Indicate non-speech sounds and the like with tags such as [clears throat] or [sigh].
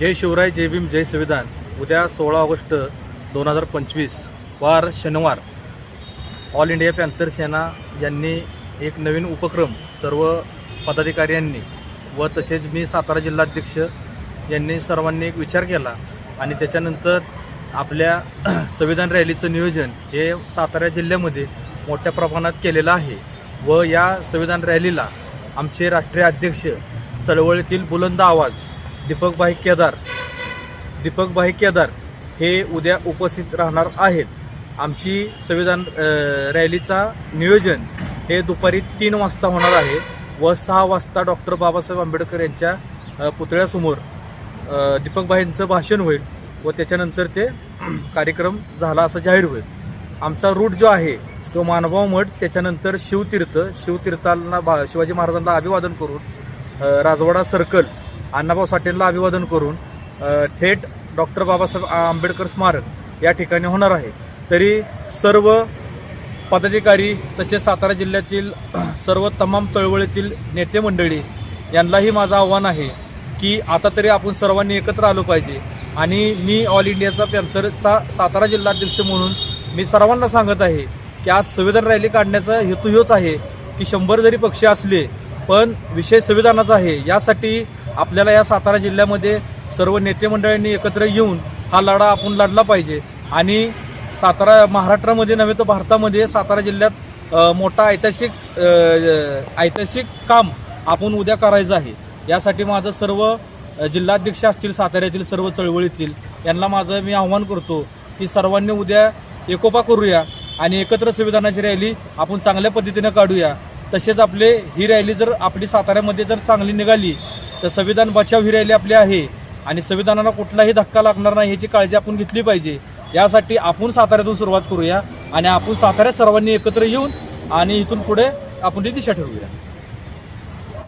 जय शिवराय जय भीम जय संविधान. उद्या सोळा ऑगस्ट दोन हजार पंचवीस वार शनिवार. ऑल इंडिया पॅन्थर सेना यांनी एक नवीन उपक्रम सर्व पदाधिकाऱ्यांनी व तसेच मी सातारा जिल्हाध्यक्ष यांनी सर्वांनी एक विचार केला आणि त्याच्यानंतर आपल्या [clears throat] संविधान रॅलीचं नियोजन हे सातारा जिल्ह्यामध्ये मोठ्या प्रमाणात केलेलं आहे व या संविधान रॅलीला आमचे राष्ट्रीय अध्यक्ष चळवळीतील बुलंद आवाज दीपकभाई केदार. दीपकभाई केदार हे उद्या उपस्थित राहणार आहेत. आमची संविधान रॅलीचा नियोजन हे दुपारी तीन वाजता होणार आहे व सहा वाजता डॉक्टर बाबासाहेब आंबेडकर यांच्या पुतळ्यासमोर दीपकभाईंचं भाषण होईल व त्याच्यानंतर ते कार्यक्रम झाला असं जाहीर होईल. आमचा रूट जो आहे तो मानभाव मठ त्याच्यानंतर शिवतीर्थ शिवतीर्थांना बा शिवाजी महाराजांना अभिवादन करून राजवाडा सर्कल अण्णाभाऊ साठेंना अभिवादन करून थेट डॉक्टर बाबासाहेब आंबेडकर स्मारक या ठिकाणी होणार आहे. तरी सर्व पदाधिकारी तसेच सातारा जिल्ह्यातील [clears throat] सर्व तमाम चळवळीतील नेते मंडळी यांनाही माझं आव्हान आहे की आता तरी आपण सर्वांनी एकत्र आलो पाहिजे. आणि मी ऑल इंडियाचा पॅन्थरचा सातारा जिल्हाध्यक्ष म्हणून मी सर्वांना सांगत आहे की आज संविधान रॅली काढण्याचा हेतू ह्योच आहे की शंभर जरी पक्ष असले पण विषय संविधानाचा आहे. यासाठी आपल्याला या सातारा जिल्ह्यामध्ये सर्व नेतेमंडळींनी एकत्र येऊन हा लढा आपण लढला पाहिजे. आणि सातारा महाराष्ट्रामध्ये नव्हे तर भारतामध्ये सातारा जिल्ह्यात मोठा ऐतिहासिक ऐतिहासिक काम आपण उद्या करायचं आहे. यासाठी माझं सर्व जिल्हाध्यक्ष असतील साताऱ्यातील सर्व चळवळीतील यांना माझं मी आव्हान करतो की सर्वांनी उद्या एकोपा करूया आणि एकत्र संविधानाची रॅली आपण चांगल्या पद्धतीनं काढूया. तसेच आपले ही रॅली जर आपली साताऱ्यामध्ये जर चांगली निघाली तर संविधान बचाव ही रॅली आपली आहे. आणि संविधानाला कुठलाही धक्का लागणार नाही याची काळजी आपण घेतली पाहिजे. यासाठी आपण साताऱ्यातून सुरुवात करूया आणि आपण साताऱ्यात सर्वांनी एकत्र येऊन आणि इथून पुढे आपण ती दिशा ठरवूया.